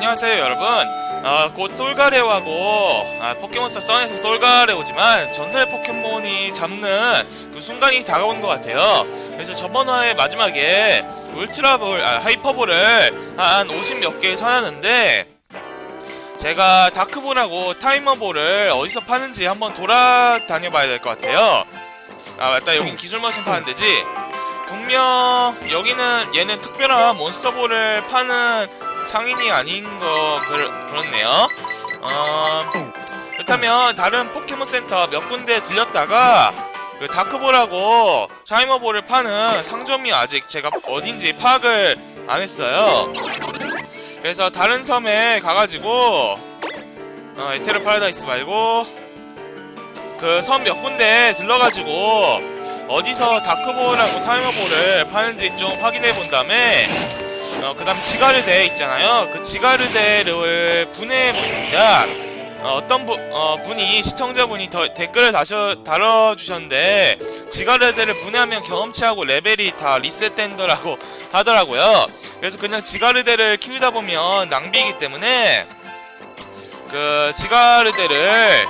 안녕하세요 여러분. 어, 곧 솔가레오하고 아, 포켓몬스터 선에서 솔가레오지만 전설 포켓몬이 잡는 그 순간이 다가오는 것 같아요. 그래서 저번 화의 마지막에 울트라볼 아, 하이퍼볼을 한 50몇 개 사놨는데 제가 다크볼하고 타이머볼을 어디서 파는지 한번 돌아다녀 봐야 될 것 같아요. 아 맞다. 여긴 기술머신 파는 데지? 분명 여기는 얘는 특별한 몬스터볼을 파는 상인이 아닌 거 그렇, 그렇네요. 어, 그렇다면 다른 포켓몬 센터 몇 군데 들렸다가 그 다크볼하고 샤이머볼을 파는 상점이 아직 제가 어딘지 파악을 안 했어요. 그래서 다른 섬에 가가지고 어, 에테르 파라다이스 말고 그 섬 몇 군데 들러가지고 어디서 다크볼하고 타이머볼을 파는지 좀 확인해 본 다음에 어, 그 다음 지가르대 있잖아요. 그 지가르대를 분해해 보겠습니다. 어, 떤 부, 어, 분이 시청자분이 더, 댓글을 다셔, 달아주셨는데 지가르대를 분해하면 경험치하고 레벨이 다 리셋된다라고 하더라고요. 그래서 그냥 지가르대를 키우다 보면 낭비이기 때문에 그 지가르대를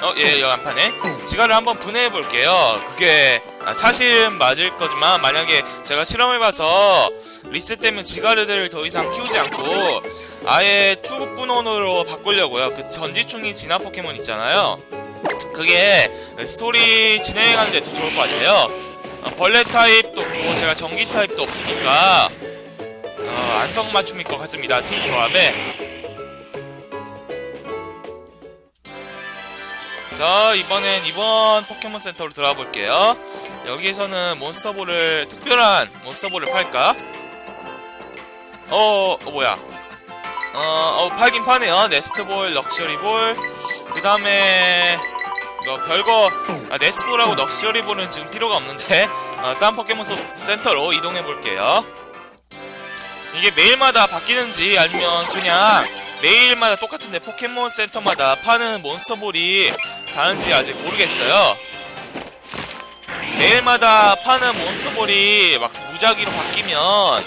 어, 예, 여기 안파네. 지가를 한번 분해해 볼게요. 그게 아, 사실은 맞을 거지만 만약에 제가 실험해봐서 리셋되면 지가르들을 더 이상 키우지 않고 아예 투급 분원으로 바꾸려고요. 그 전지충이 진화 포켓몬 있잖아요. 그게 스토리 진행하는데 더 좋을 것 같아요. 어, 벌레 타입도 없고 제가 전기 타입도 없으니까 어, 안성 맞춤일 것 같습니다. 팀 조합에. 자 이번엔 이번 포켓몬 센터로 들어가 볼게요. 여기에서는 몬스터볼을 특별한 몬스터볼을 팔까? 어, 어 뭐야? 어, 어 팔긴 파네요. 네스트볼 럭셔리볼. 그 다음에 이거 별거 아, 네스트볼하고 럭셔리볼은 지금 필요가 없는데 어, 딴 포켓몬 소- 센터로 이동해 볼게요. 이게 매일마다 바뀌는지 아니면 그냥 매일마다 똑같은데 포켓몬 센터마다 파는 몬스터볼이 다른지 아직 모르겠어요. 매일마다 파는 몬스터볼이 막 무작위로 바뀌면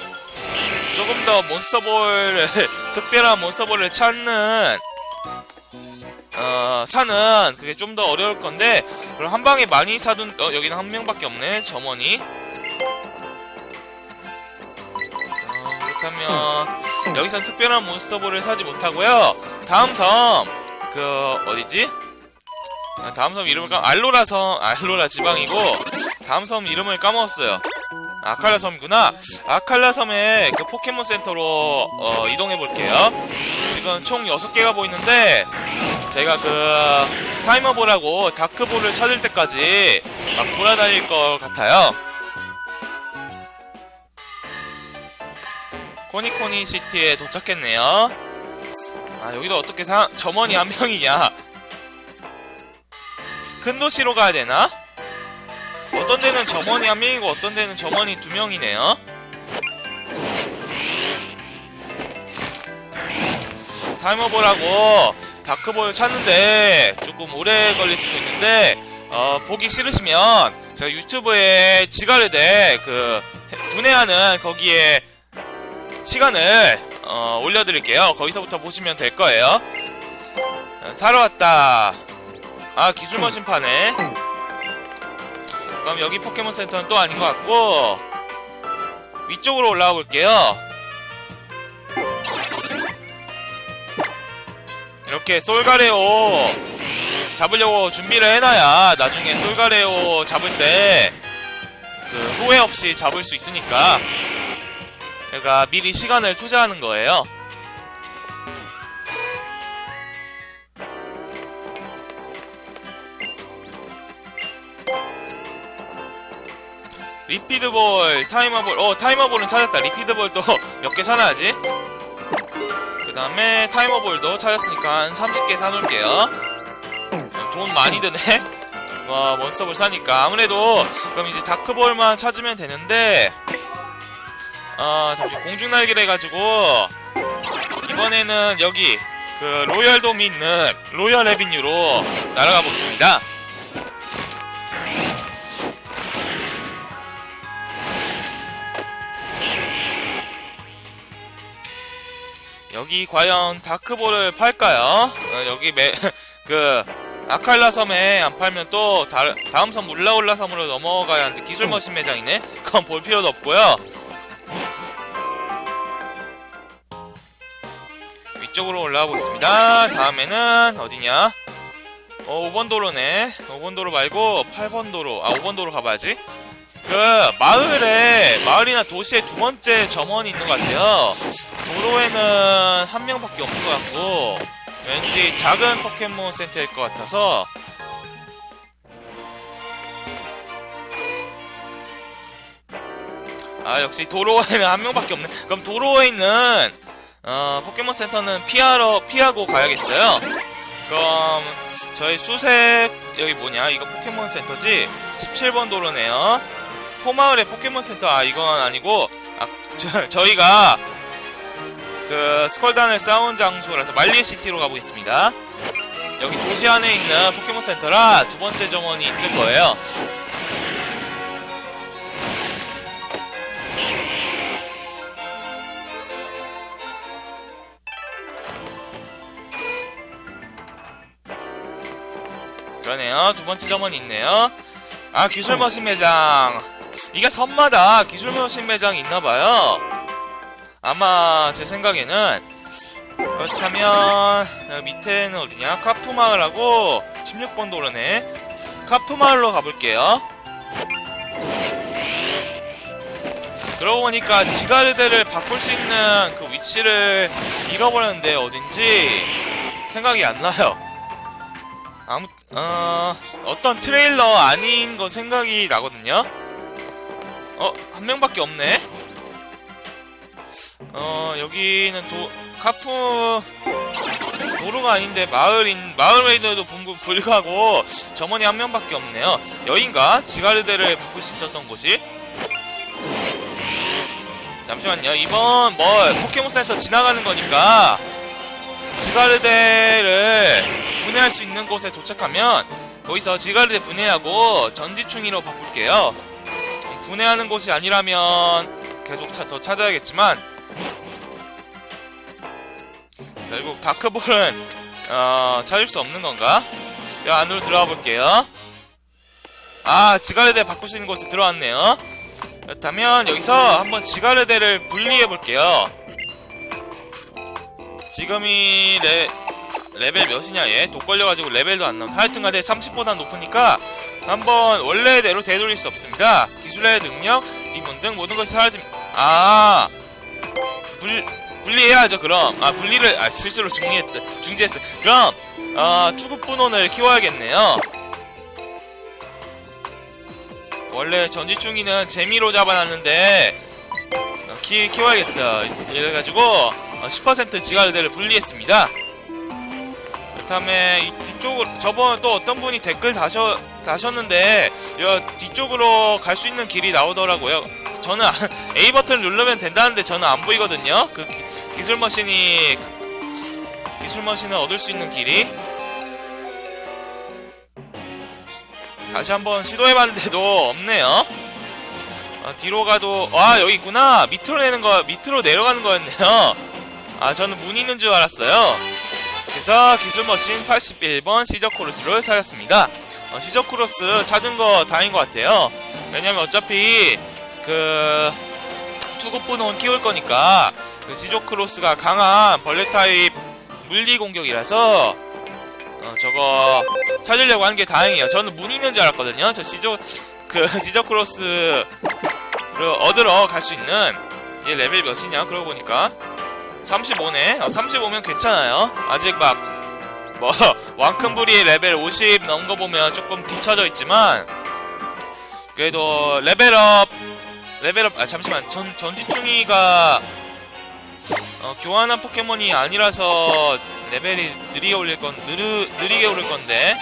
조금 더 몬스터볼 특별한 몬스터볼을 찾는 어 사는 그게 좀 더 어려울 건데 그럼 한 방에 많이 사둔 어 여기는 한 명밖에 없네 점원이 그렇다면 여기선 특별한 몬스터볼을 사지 못하고요 다음 섬 그 어디지? 아, 다음 섬 이름을 까 알로라 섬 알로라 지방이고 다음 섬 이름을 까먹었어요. 아칼라 섬이구나. 아칼라 섬의 그 포켓몬 센터로 어, 이동해 볼게요. 지금 총 6개가 보이는데 제가 그 타이머볼하고 다크볼을 찾을 때까지 막 돌아다닐 것 같아요. 코니코니 시티에 도착했네요. 아 여기도 어떻게 사 점원이 한 명이냐? 큰 도시로 가야 되나? 어떤 데는 점원이 한 명이고 어떤 데는 점원이 두 명이네요. 타이머볼하고 다크볼 찾는데 조금 오래 걸릴 수도 있는데 어, 보기 싫으시면 제가 유튜브에 지가르대 그 분해하는 거기에 시간을 어, 올려드릴게요. 거기서부터 보시면 될 거예요. 어, 사러 왔다. 아 기술 머신 파네 그럼 여기 포켓몬 센터는 또 아닌 것 같고 위쪽으로 올라가 볼게요 이렇게 솔가레오 잡으려고 준비를 해놔야 나중에 솔가레오 잡을 때 그 후회 없이 잡을 수 있으니까 그러니까 미리 시간을 투자하는 거예요 리피드볼, 타이머볼, 어 타이머볼은 찾았다. 리피드볼도 몇 개 사놔야지. 그 다음에 타이머볼도 찾았으니까 한 30개 사놓을게요. 돈 많이 드네. 와 몬스터볼 사니까 아무래도 그럼 이제 다크볼만 찾으면 되는데 어 잠시 공중날개를 해가지고 이번에는 여기 그 로열돔이 있는 로열 레비뉴로 날아가 보겠습니다. 여기 과연 다크볼을 팔까요? 어, 여기 매, 그 아칼라 섬에 안 팔면 또 다, 다음 섬 울라울라 섬으로 넘어가야 하는데 기술 머신 매장이네? 그건 볼 필요도 없고요 위쪽으로 올라가 보겠습니다. 다음에는 어디냐? 어 5번 도로네. 5번 도로 말고 8번 도로. 아 5번 도로 가봐야지. 그 마을에 마을이나 도시에 두 번째 점원이 있는 것 같아요. 도로에는 한 명밖에 없는 것 같고 왠지 작은 포켓몬 센터일 것 같아서. 아 역시 도로에는 한 명밖에 없네. 그럼 도로에 있는 어, 포켓몬 센터는 피하러 피하고 가야겠어요. 그럼 저희 수색 여기 뭐냐? 이거 포켓몬 센터지? 17번 도로네요. 포마을의 포켓몬 센터. 아 이건 아니고 아 저, 저희가 그 스컬단을 싸운 장소라서 말리에 시티로 가보겠습니다. 여기 도시 안에 있는 포켓몬 센터라 두 번째 정원이 있을 거예요 그러네요. 두 번째 점원이 있네요. 아 기술 머신 매장. 이게 섬마다 기술 머신 매장이 있나봐요. 아마 제 생각에는 그렇다면 어, 밑에는 어디냐? 카프마을하고 16번 도로네. 카프마을로 가볼게요. 그러고 보니까 지가르데를 바꿀 수 있는 그 위치를 잃어버렸는데 어딘지 생각이 안 나요. 아무 어 어떤 트레일러 아닌 거 생각이 나거든요. 어 한 명밖에 없네. 어 여기는 도 카프 도로가 아닌데 마을인 마을 분부 불가고 점원이 한 명밖에 없네요. 여인가 지가르데를 바꿀 수 있었던 곳이. 잠시만요. 이번 뭐 포켓몬 센터 지나가는 거니까 지가르데를 분해할 수 있는 곳에 도착하면 거기서 지가르데 분해하고 전지충이로 바꿀게요. 분해하는 곳이 아니라면 계속 차, 더 찾아야겠지만 결국 다크볼은 어, 찾을 수 없는 건가? 야 안으로 들어가 볼게요. 아 지가르데 바꿀 수 있는 곳에 들어왔네요. 그렇다면 여기서 한번 지가르데를 분리해 볼게요. 지금이 레, 레벨 몇이냐 얘? 독 걸려가지고 레벨도 안 나온. 하여튼 간에 30보다 높으니까 한번 원래대로 되돌릴 수 없습니다. 기술의 능력, 이분 등 모든 것이 사라짐 아 불, 분리해야죠 그럼. 아 분리를 아 실수로 중지했다 중지했어. 그럼 어 투급 분원을 키워야겠네요. 원래 전지충이는 재미로 잡아놨는데 어, 키, 키워야겠어 이래가지고 어, 10% 지가르데를 분리했습니다. 그 다음에 이 뒤쪽으로 저번 또 어떤 분이 댓글 다셔 다셨는데 여 뒤쪽으로 갈 수 있는 길이 나오더라고요. 저는 안- A 버튼 누르면 된다는데 저는 안 보이거든요. 그 기- 기술 머신이 기술 머신을 얻을 수 있는 길이 다시 한번 시도해봤는데도 없네요. 아, 뒤로 가도 아 여기 있구나. 밑으로 내는 거 밑으로 내려가는 거였네요. 아 저는 문 있는 줄 알았어요. 그래서 기술 머신 81번 시저코르스를 찾았습니다. 어, 시저코르스 찾은 거 다행인 것 같아요. 왜냐면 어차피 그 투급분원 키울 거니까 그 시저크로스가 강한 벌레 타입 물리 공격이라서 어, 저거 찾으려고 하는 게 다행이에요. 저는 문 있는 줄 알았거든요. 저 시저 그 시저크로스 를 얻으러 갈 수 있는 얘 레벨 몇이냐? 그러고 보니까 35네. 어, 35면 괜찮아요. 아직 막 뭐 왕큰부리의 레벨 50 넘은 거 보면 조금 뒤쳐져 있지만 그래도 레벨업 레벨업 아 잠시만. 전 전지충이가 어, 교환한 포켓몬이 아니라서 레벨이 느리게 올릴 건 느르, 느리게 오를 건데.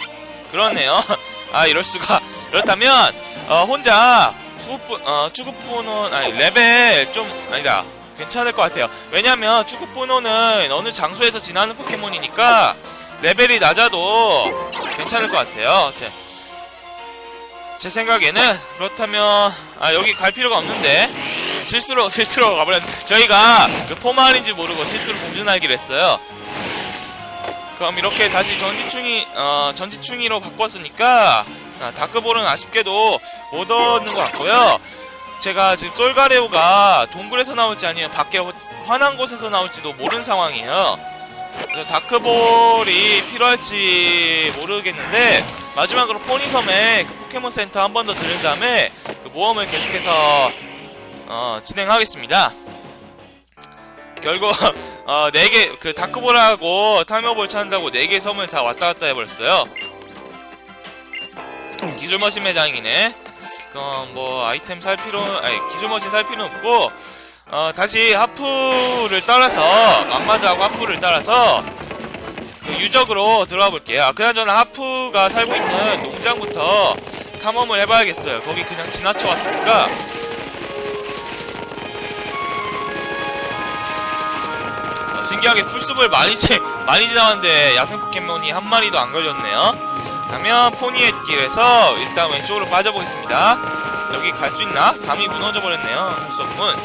그렇네요. 아 이럴 수가 그렇다면 어, 혼자 투급분 어 투급분은 아니 레벨 좀 아니다 괜찮을 것 같아요 왜냐면 투급분호는 어느 장소에서 지나는 포켓몬이니까 레벨이 낮아도 괜찮을 것 같아요 제, 제 생각에는 그렇다면 아 여기 갈 필요가 없는데 실수로 실수로 가버렸. 저희가 그 포말인지 모르고 실수로 공준하기로 했어요. 그럼 이렇게 다시 전지충이 어 전지충이로 바꿨으니까 아, 다크볼은 아쉽게도 못 얻는 것 같고요. 제가 지금 솔가레오가 동굴에서 나올지 아니면 밖에 환한 곳에서 나올지도 모르는 상황이에요. 그래서 다크볼이 필요할지 모르겠는데 마지막으로 포니섬에 그 포켓몬 센터 한 번 더 들은 다음에 그 모험을 계속해서 어, 진행하겠습니다. 결국 어, 4개 그 다크볼하고 타이머볼 찾는다고 4개 섬을 다 왔다 갔다 해버렸어요. 기술 머신 매장이네. 그럼 뭐 아이템 살 필요 아니 기술 머신 살 필요는 없고 어, 다시 하프를 따라서 맘마드하고 하프를 따라서 그 유적으로 들어가 볼게요. 아, 그나저나 하프가 살고 있는 농장부터 탐험을 해봐야겠어요. 거기 그냥 지나쳐 왔으니까 어, 신기하게 풀숲을 많이 지, 많이 지나왔는데 야생 포켓몬이 한 마리도 안 걸렸네요. 그러면 포니의 길에서 일단 왼쪽으로 빠져보겠습니다. 여기 갈 수 있나? 담이 무너져 버렸네요. 할 수 없군.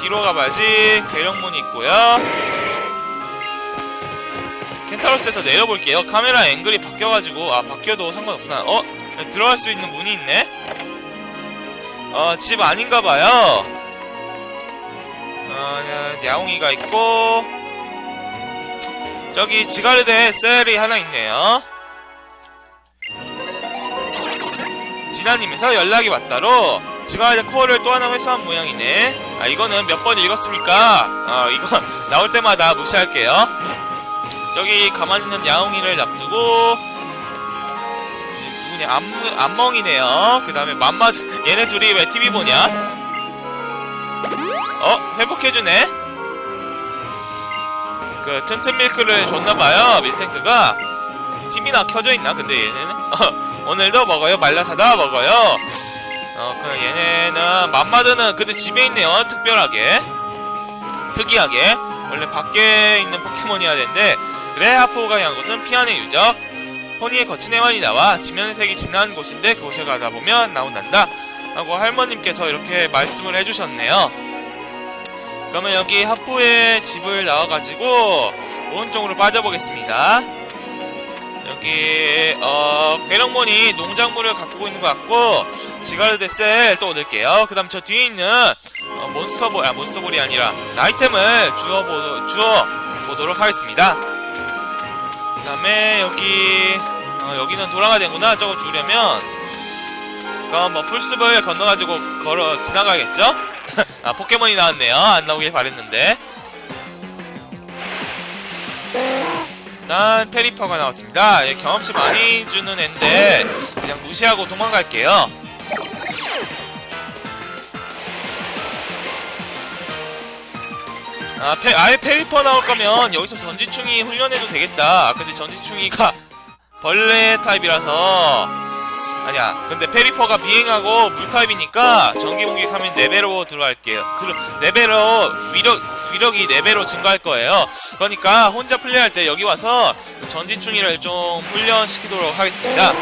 뒤로 가봐야지. 괴력문이 있고요. 켄타로스에서 내려볼게요. 카메라 앵글이 바뀌어가지고 아 바뀌어도 상관없구나. 어? 들어갈 수 있는 문이 있네? 어, 집 아닌가봐요. 어, 야, 야옹이가 있고 저기 지가르데 셀이 하나 있네요. 진아님에서 연락이 왔다로 지가르데 코어를 또 하나 회수한 모양이네. 아 이거는 몇 번 읽었습니까? 아 이거 나올 때마다 무시할게요. 저기 가만히 있는 야옹이를 납두고 누구냐 암, 암멍이네요 그 다음에 맘마드 얘네 둘이 왜 TV 보냐 어? 회복해주네 그 튼튼 밀크를 줬나봐요 밀탱크가 TV나 켜져있나 근데 얘네는 어, 오늘도 먹어요? 말라사다 먹어요? 어, 그 얘네는 맘마드는 근데 집에 있네요 특별하게. 특이하게. 원래 밖에 있는 포켓몬이어야 되는데 하프오가 향한 곳은 피안의 유적. 포니의 거친 해환이 나와 지면의 색이 진한 곳인데 그곳에 가다 보면 나온단다. 하고 할머님께서 이렇게 말씀을 해주셨네요. 그러면 여기 하프의 집을 나와가지고 오른쪽으로 빠져보겠습니다 여기 어 괴력몬이 농작물을 가꾸고 있는 것 같고 지가르데셀 또 얻을게요. 그 다음 저 뒤에 있는 어, 몬스터볼 아 몬스터볼이 아니라 아이템을 주워 주워 보도록 하겠습니다. 그 다음에 여기 어, 여기는 돌아가야 되구나. 저거 주려면. 그럼 뭐 풀숲을 건너가지고 걸어 지나가야겠죠? 아 포켓몬이 나왔네요. 안 나오길 바랬는데 일단 페리퍼가 나왔습니다 얘 경험치 많이 주는 앤데 그냥 무시하고 도망갈게요 아, 페, 아예 페리퍼 나올 거면 여기서 전지충이 훈련해도 되겠다. 근데 전지충이가 벌레 타입이라서 아니야. 근데 페리퍼가 비행하고 물 타입이니까 전기 공격하면 4배로 들어갈게요. 들, 4배로 위력 위력이 4배로 증가할 거예요. 그러니까 혼자 플레이할 때 여기 와서 전지충이를 좀 훈련시키도록 하겠습니다.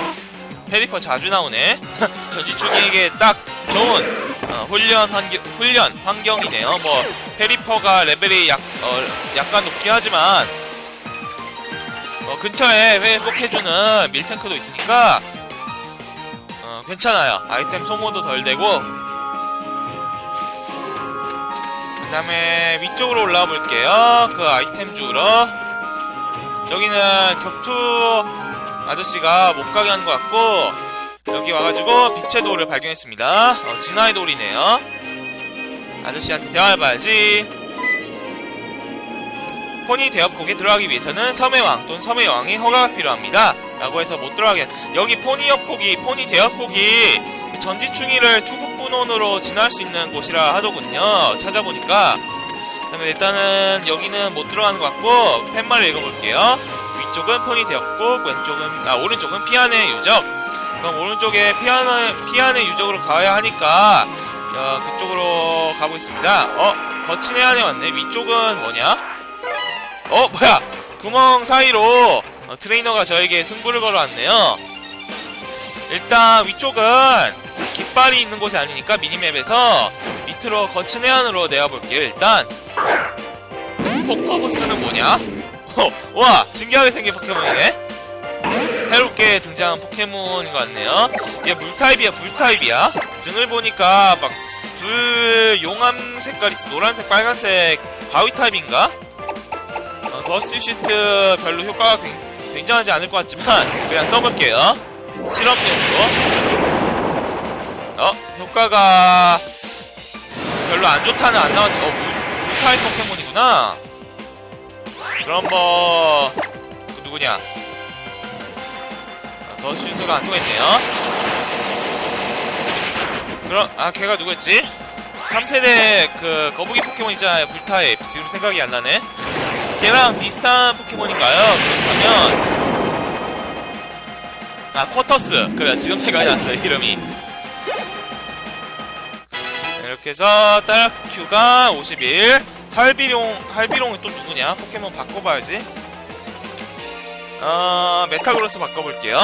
페리퍼 자주 나오네. 전지충이에게 딱 좋은 어, 훈련 환경 훈련 환경이네요. 뭐 페리퍼가 레벨이 약 어, 약간 높긴 하지만 어, 근처에 회복해주는 밀탱크도 있으니까 어, 괜찮아요. 아이템 소모도 덜 되고 다음에 위쪽으로 올라와 볼게요. 그 아이템 주우러 저기는 격투 아저씨가 못 가게 하는 것 같고 여기 와가지고 빛의 돌을 발견했습니다. 어, 진화의 돌이네요. 아저씨한테 대화해봐야지. 포니 대업곡에 들어가기 위해서는 섬의 왕 또는 섬의 왕의 허가가 필요합니다. 라고 해서 못 들어가게. 여기 포니 협곡이, 포니 대업곡이 전지충이를 투국분원으로 진화할 수 있는 곳이라 하더군요. 찾아보니까. 일단은 여기는 못 들어가는 것 같고 팻말을 읽어볼게요. 위쪽은 포니 대업곡, 왼쪽은 아 오른쪽은 피안의 유적. 그럼 오른쪽에 피안의 피안의 유적으로 가야 하니까 어, 그쪽으로 가고 있습니다. 어 거친 해안에 왔네. 위쪽은 뭐냐? 어 뭐야 구멍 사이로 어, 트레이너가 저에게 승부를 걸어왔네요 일단 위쪽은 깃발이 있는 곳이 아니니까 미니맵에서 밑으로 거친 해안으로 내어볼게요 일단 포커보스는 뭐냐? 어, 와 신기하게 생긴 포켓몬이네 새롭게 등장한 포켓몬인 것 같네요 얘 물타입이야 물타입이야 등을 보니까 막 불 용암 색깔이 노란색 빨간색 바위 타입인가? 어, 더스트 시트 별로 효과가 굉- 굉장하지 않을 것 같지만 그냥 써볼게요 실험용으로 어? 효과가 별로 안 좋다는 안 나왔네 어 물, 물타입 포켓몬이구나. 그럼 뭐... 그 누구냐? 아, 더스트가 안 통했네요. 그럼 아 걔가 누구였지? 3세대 그 거북이 포켓몬 있잖아요 불타입 지금 생각이 안 나네. 걔랑 비슷한 포켓몬인가요? 그렇다면 아 쿼터스. 그래 지금 생각이 났어요 이름이 이렇게 해서 따라큐가 51 할비룡 할비룡이 또 누구냐? 포켓몬 바꿔봐야지. 어 메타그로스 바꿔볼게요.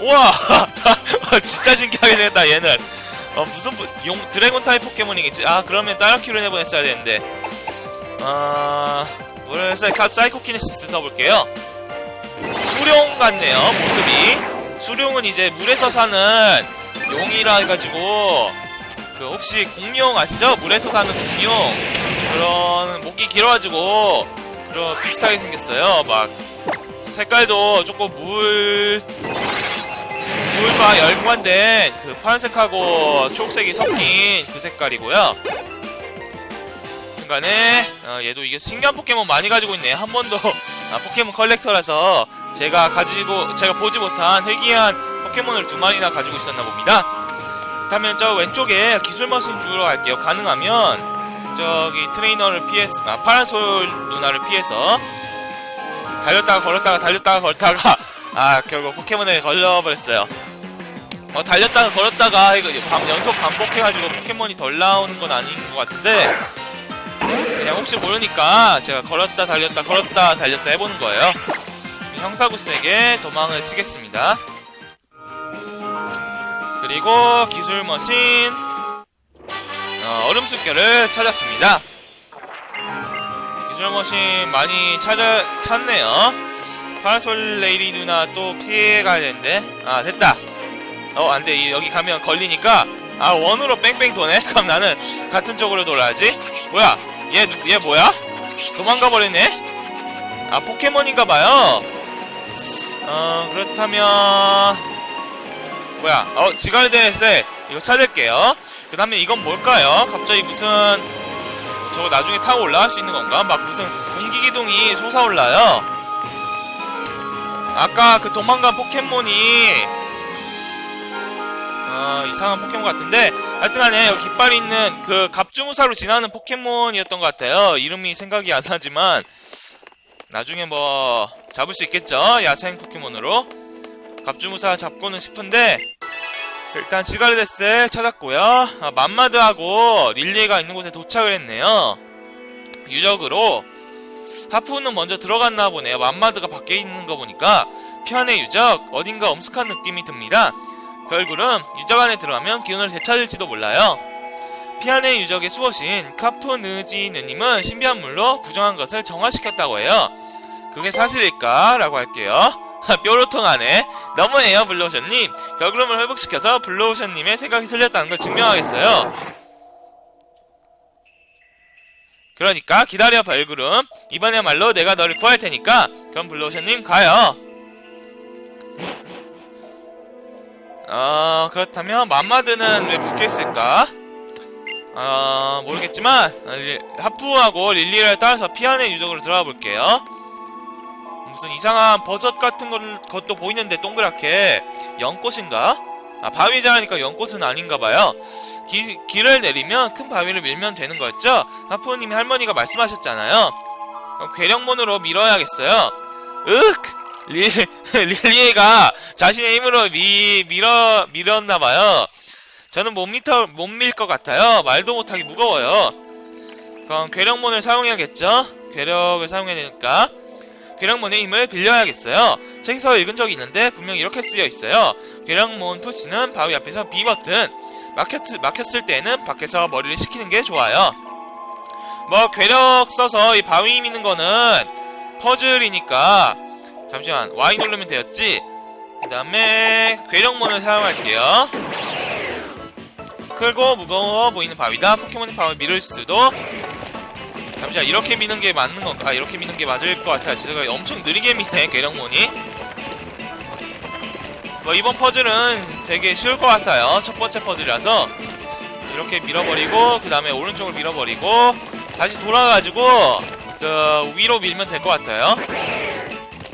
우와! 진짜 신기하게 생겼다 얘는. 어 무슨 포- 용 드래곤 타입 포켓몬이겠지? 아 그러면 따라큐를 내보냈어야 되는데. 어... 카- 사이코키네시스 써볼게요 수룡 같네요 모습이 수룡은 이제 물에서 사는 용이라 해가지고 그 혹시 공룡 아시죠? 물에서 사는 공룡 그런 목이 길어가지고 그런 비슷하게 생겼어요 막 색깔도 조금 물 물과 열관된 그 파란색하고 초록색이 섞인 그 색깔이고요. 중간에 어, 얘도 이게 신기한 포켓몬 많이 가지고 있네. 한 번도 아, 포켓몬 컬렉터라서 제가 가지고 제가 보지 못한 희귀한 포켓몬을 두 마리나 가지고 있었나 봅니다. 그렇다면 저 왼쪽에 기술 머신 주로 갈게요. 가능하면 저기 트레이너를 피해서 아, 파란솔 누나를 피해서 달렸다가 걸었다가 달렸다가 걸었다가 아 결국 포켓몬에 걸려버렸어요. 어 달렸다가 걸었다가 이거 반, 연속 반복해가지고 포켓몬이 덜 나오는 건 아닌 것 같은데 그냥 혹시 모르니까 제가 걸었다 달렸다 걸었다 달렸다 해보는 거예요. 형사구스에게 도망을 치겠습니다. 그리고 기술 머신 어, 얼음 숲결을 찾았습니다. 기술 머신 많이 찾아 찾네요. 파라솔 레이리 누나 또 피해가야 되는데 아 됐다 어 안돼 여기 가면 걸리니까 아 원으로 뺑뺑 도네 그럼 나는 같은 쪽으로 돌아야지 뭐야 얘, 누- 얘 뭐야? 도망가 버리네? 아 포켓몬인가봐요. 어 그렇다면 뭐야? 어 지갈데세 이거 찾을게요. 그 다음에 이건 뭘까요? 갑자기 무슨 저거 나중에 타고 올라갈 수 있는 건가? 막 무슨 공기기둥이 솟아올라요? 아까 그 도망간 포켓몬이 어, 이상한 포켓몬 같은데 하여튼간에 여기 깃발이 있는 그 갑주무사로 지나는 포켓몬이었던 것 같아요. 이름이 생각이 안 나지만 나중에 뭐 잡을 수 있겠죠? 야생 포켓몬으로. 갑주무사 잡고는 싶은데 일단 지갈데스 찾았고요. 아, 맘마드하고 릴리가 있는 곳에 도착을 했네요. 유적으로. 하프는 먼저 들어갔나 보네요. 맘마드가 밖에 있는 거 보니까. 피안의 유적. 어딘가 엄숙한 느낌이 듭니다. 별구름 유적 안에 들어가면 기운을 되찾을지도 몰라요. 피안의 유적의 수호신 카프느지느님은 신비한 물로 부정한 것을 정화시켰다고 해요. 그게 사실일까? 라고 할게요. 뾰로통하네. 너무해요, 블루오션님. 별구름을 회복시켜서 블루오션님의 생각이 틀렸다는 걸 증명하겠어요. 그러니까 기다려 별구름 이번에야말로 내가 너를 구할 테니까 그럼 블루오션님 가요 어 그렇다면 맘마드는 왜 있을까? 어 모르겠지만 하프하고 릴리를 따라서 피안의 유적으로 들어가 볼게요 무슨 이상한 버섯 같은 걸- 것도 보이는데 동그랗게 연꽃인가? 아 바위 자라니까 연꽃은 아닌가봐요 기, 길을 내리면 큰 바위를 밀면 되는 거였죠? 하프님이 할머니가 말씀하셨잖아요. 그럼 괴력문으로 밀어야겠어요. 윽! 리, 릴리가 자신의 힘으로 미, 밀어, 밀었나봐요. 저는 못 미터, 못 밀 것 같아요. 말도 못하기 무거워요. 그럼 괴력문을 사용해야겠죠? 괴력을 사용해야 되니까 괴력몬의 힘을 빌려야겠어요. 책에서 읽은 적이 있는데 분명 이렇게 쓰여 있어요. 괴력몬 푸시는 바위 앞에서 B 버튼 막혔, 막혔을 때는 밖에서 머리를 식히는 게 좋아요. 뭐 괴력 써서 이 바위 미는 거는 퍼즐이니까 잠시만 Y 누르면 되었지. 그 다음에 괴력몬을 사용할게요. 크고 무거워 보이는 바위다. 포켓몬의 바위 밀을 수도. 잠시만 이렇게 미는 게 맞는 건가? 아 이렇게 미는 게 맞을 것 같아요. 제가 엄청 느리게 미네 괴력몬이. 뭐 이번 퍼즐은 되게 쉬울 것 같아요. 첫 번째 퍼즐이라서 이렇게 밀어버리고 그 다음에 오른쪽으로 밀어버리고 다시 돌아가지고 그 위로 밀면 될 것 같아요.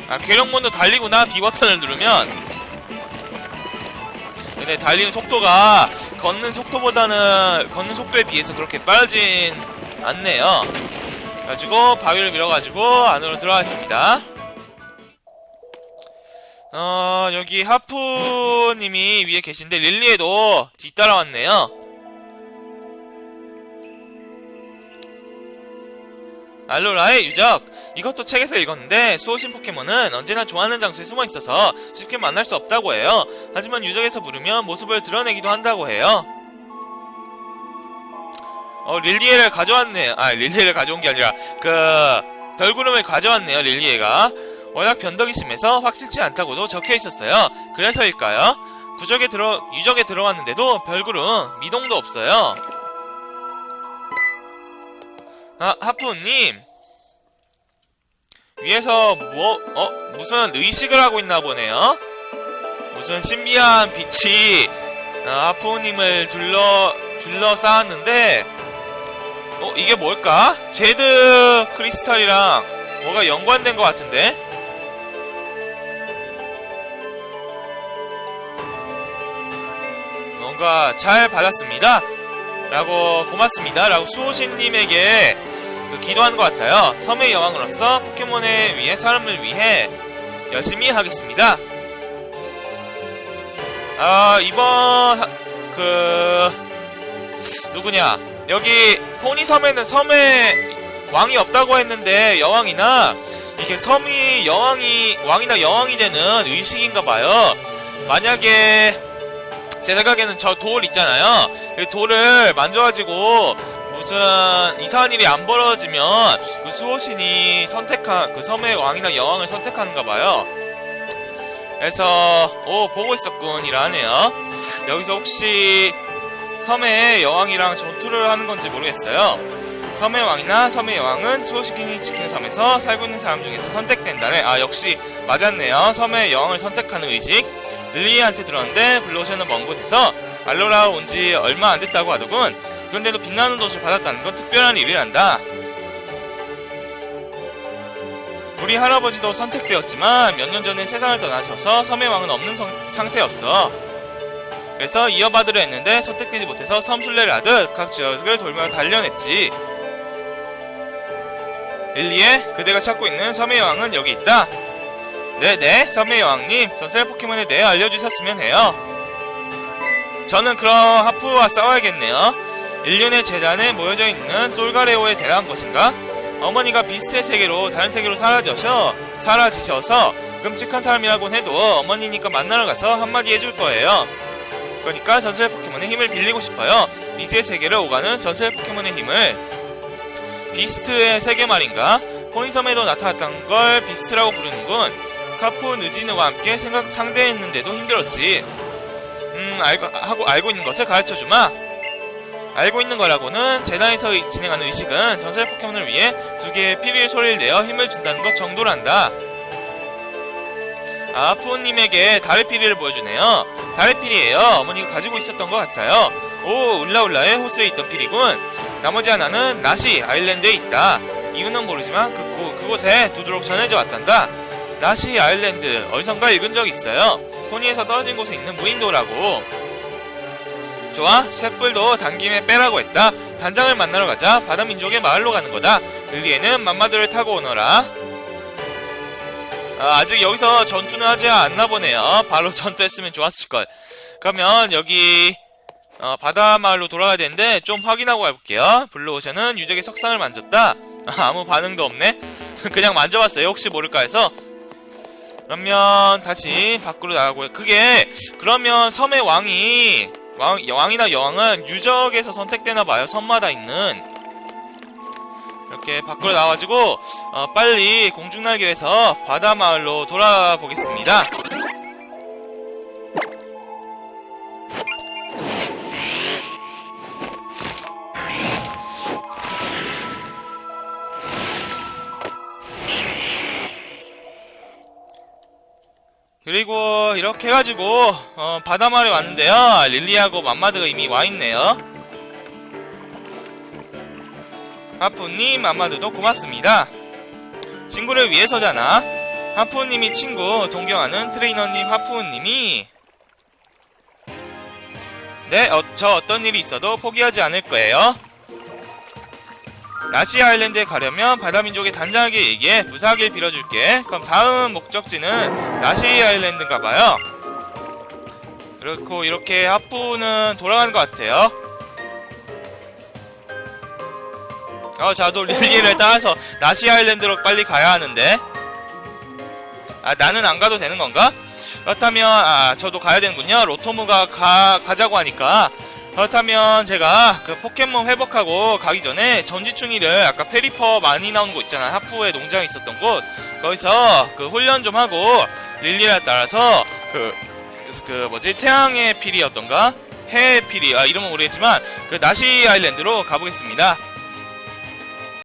아 괴력몬도 달리구나 B 버튼을 누르면. 근데 달리는 속도가 걷는 속도보다는 걷는 속도에 비해서 그렇게 빠르진 않네요. 가지고 바위를 밀어가지고 안으로 들어가겠습니다. 어 여기 하프님이 위에 계신데 릴리에도 뒤따라왔네요. 알로라의 유적 이것도 책에서 읽었는데 수호신 포켓몬은 언제나 좋아하는 장소에 숨어 있어서 쉽게 만날 수 없다고 해요. 하지만 유적에서 부르면 모습을 드러내기도 한다고 해요. 어 릴리에를 가져왔네요. 아 릴리에를 가져온 게 아니라 그 별구름을 가져왔네요. 릴리에가 워낙 변덕이 심해서 확실치 않다고도 적혀 있었어요. 그래서일까요? 구적에 들어 유적에 들어왔는데도 별구름 미동도 없어요. 아 하프님 위에서 뭐 어? 무슨 의식을 하고 있나 보네요. 무슨 신비한 빛이 아, 하프님을 둘러 둘러싸았는데 어 이게 뭘까? 제드 크리스탈이랑 뭐가 연관된 것 같은데? 뭔가 잘 받았습니다. 라고 고맙습니다. 라고 수호신님에게 그 기도하는 것 같아요. 섬의 여왕으로서 포켓몬에 위해 사람을 위해 열심히 하겠습니다. 아 이번 하- 그 누구냐 여기 포니 섬에는 섬에 왕이 없다고 했는데 여왕이나 이게 섬이 여왕이 왕이나 여왕이 되는 의식인가 봐요. 만약에 제 생각에는 저 돌 있잖아요. 이 돌을 만져가지고 무슨 이상한 일이 안 벌어지면 그 수호신이 선택한 그 섬의 왕이나 여왕을 선택하는가 봐요. 그래서 오 보고 있었군이라 하네요. 여기서 혹시 섬의 여왕이랑 전투를 하는 건지 모르겠어요. 섬의 왕이나 섬의 여왕은 수호신이 지키는 섬에서 살고 있는 사람 중에서 선택된다네. 아 역시 맞았네요. 섬의 여왕을 선택하는 의식. 릴리한테 들었는데 블루오션은 먼 곳에서 알로라 온 지 얼마 안 됐다고 하더군. 그런데도 빛나는 돛을 받았다는 건 특별한 일이란다. 우리 할아버지도 선택되었지만 몇 년 전에 세상을 떠나셔서 섬의 왕은 없는 성- 상태였어. 그래서 이어받으려 했는데 선택되지 못해서 섬순례를 하듯 각 지역을 돌며 단련했지. 릴리에 그대가 찾고 있는 섬의 여왕은 여기 있다. 네네, 섬의 여왕님, 전설 포켓몬에 대해 알려주셨으면 해요. 저는 그럼 하프와 싸워야겠네요. 인륜의 재단에 모여져 있는 솔가레오에 대한 것인가? 어머니가 비스트의 세계로 다른 세계로 사라져서 사라지셔서 끔찍한 사람이라곤 해도 어머니니까 만나러 가서 한마디 해줄 거예요. 그러니까 전설 포켓몬의 힘을 빌리고 싶어요. 미지의 세계를 오가는 전설 포켓몬의 힘을 비스트의 세계 말인가? 포니섬에도 나타났던 걸 비스트라고 부르는군. 카프 느지누와 함께 생각 상대했는데도 힘들었지. 음, 알고 하고 알고 있는 것을 가르쳐 주마. 알고 있는 거라고는 이- 진행하는 의식은 전설 포켓몬을 위해 두 개의 피리의 소리를 내어 힘을 준다는 것 정도란다. 아, 푸우님에게 달의 피리를 보여주네요. 달의 피리예요. 어머니가 가지고 있었던 것 같아요. 오, 울라울라의 호스에 있던 피리군. 나머지 하나는 나시 아일랜드에 있다. 이유는 모르지만 그, 그곳에 두드록 전해져 왔단다. 나시 아일랜드 어디선가 읽은 적 있어요. 포니에서 떨어진 곳에 있는 무인도라고. 좋아, 쇳불도 단김에 빼라고 했다. 단장을 만나러 가자. 바다 민족의 마을로 가는 거다. 릴리에는 맘마들을 타고 오너라. 아, 직 여기서 전투는 하지 않나 보네요. 바로 전투했으면 좋았을걸. 그러면 여기 어, 바다 마을로 돌아가야 되는데 좀 확인하고 가볼게요. 블루오션은 유적의 석상을 만졌다. 아무 반응도 없네 그냥 만져봤어요 혹시 모를까 해서 그러면 다시 밖으로 나가고요 그게 그러면 섬의 왕이 왕, 왕이나 여왕은 유적에서 선택되나봐요. 섬마다 있는. 이렇게 밖으로 나와가지고 어, 빨리 공중날개에서 바다마을로 돌아보겠습니다 그리고 이렇게 해가지고 어, 바다마을에 왔는데요. 릴리하고 맘마드가 이미 와있네요. 하프님 맘마드도 고맙습니다. 친구를 위해서잖아. 하프님이 친구 동경하는 트레이너님 하프님이. 네, 어, 저 어떤 일이 있어도 포기하지 않을 거예요 나시 아일랜드에 가려면 바다민족의 단장에게 얘기해 무사하길 빌어줄게. 그럼 다음 목적지는 나시 아일랜드인가 봐요. 그렇고 이렇게 하프는 돌아가는 것 같아요. 어 자도 릴리를 따라서 나시 아일랜드로 빨리 가야 하는데. 아 나는 안 가도 되는 건가? 그렇다면 아 저도 가야 되는군요. 로토무가 가, 가자고 하니까 그렇다면 제가 그 포켓몬 회복하고 가기 전에 전지충이를 아까 페리퍼 많이 나오는 곳 있잖아 하프에 농장이 있었던 곳. 거기서 그 훈련 좀 하고 릴리를 따라서 그, 그 뭐지? 태양의 필이었던가? 해의 필이. 아 이름은 모르겠지만 그 나시 아일랜드로 가보겠습니다